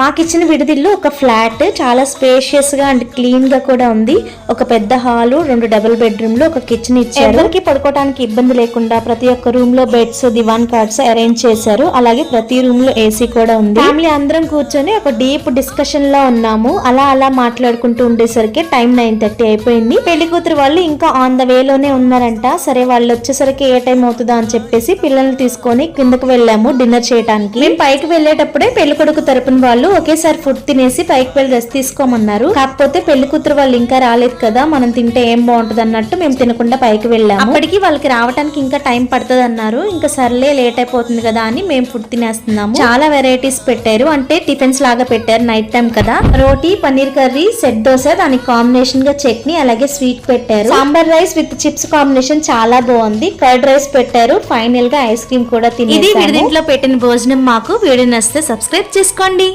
మాకిచ్చిన విడిదిల్లు ఒక ఫ్లాట్ చాలా స్పేషియస్గా అండ్ క్లీన్గా కూడా ఉంది. ఒక పెద్ద హాలు రెండు డబుల్ బెడ్రూమ్లు ఒక కిచెన్ ఇచ్చారు. ఎవరికి పడుకోవడానికి ఇబ్బంది లేకుండా ప్రతి ఒక్క రూమ్లో బెడ్స్ దివాన్ కార్డ్స్ అరేంజ్ చేశారు. అలాగే ప్రతి రూమ్లో ఏసీ కూడా ఉంది. ఫ్యామిలీ అందరం కూర్చొని ఒక డీప్ డిస్కషన్లో ఉన్నాము. అలా అలా మాట్లాడుకుంటూ ఉండేసరికి టైం నైన్ థర్టీ అయిపోయింది. పెళ్ళి కూతురు వాళ్ళు ఇంకా ఆన్ ద వే లోనే ఉన్నారంట. సరే వాళ్ళు వచ్చేసరికి ఏ టైం అవుతుందా అని చెప్పేసి పిల్లల్ని తీసుకొని కిందకు వెళ్ళాము డిన్నర్ చేయడానికి మేము పైకి వెళ్ళేటప్పుడే పెళ్ళి కొడుకు తరపున వాళ్ళు ఒకేసారి ఫుడ్ తినేసి పైకి వెళ్ళి రెస్ట్ తీసుకోమన్నారు. కాకపోతే పెళ్ళి కూతురు వాళ్ళు ఇంకా రాలేదు కదా మనం తింటే ఏం బాగుంటది అన్నట్టు మేము తినకుండా పైకి వెళ్ళాము. అప్పటికి వాళ్ళకి రావడానికి ఇంకా టైం పడుతుంది అన్నారు ఇంకా సర్లే లేట్ అయిపోతుంది కదా అని మేము ఫుడ్ తినేస్తున్నాము. చాలా వెరైటీస్ పెట్టారు. అంటే టిఫిన్స్ లాగా పెట్టారు నైట్ టైం కదా. రోటీ పన్నీర్ కర్రీ సెట్ దోశ దానికి కాంబినేషన్గా చట్నీ అలాగే స్వీట్ పెట్టారు. Sambar rice with chips combination చాలా బాగుంది. కర్డ్ రైస్ పెట్టారు. ఫైనల్గా ఐస్ క్రీమ్ కూడా తినేది దీంట్లో పెట్టిన భోజనం మాకు. వీడియో నచ్చితే సబ్స్క్రైబ్ చేసుకోండి.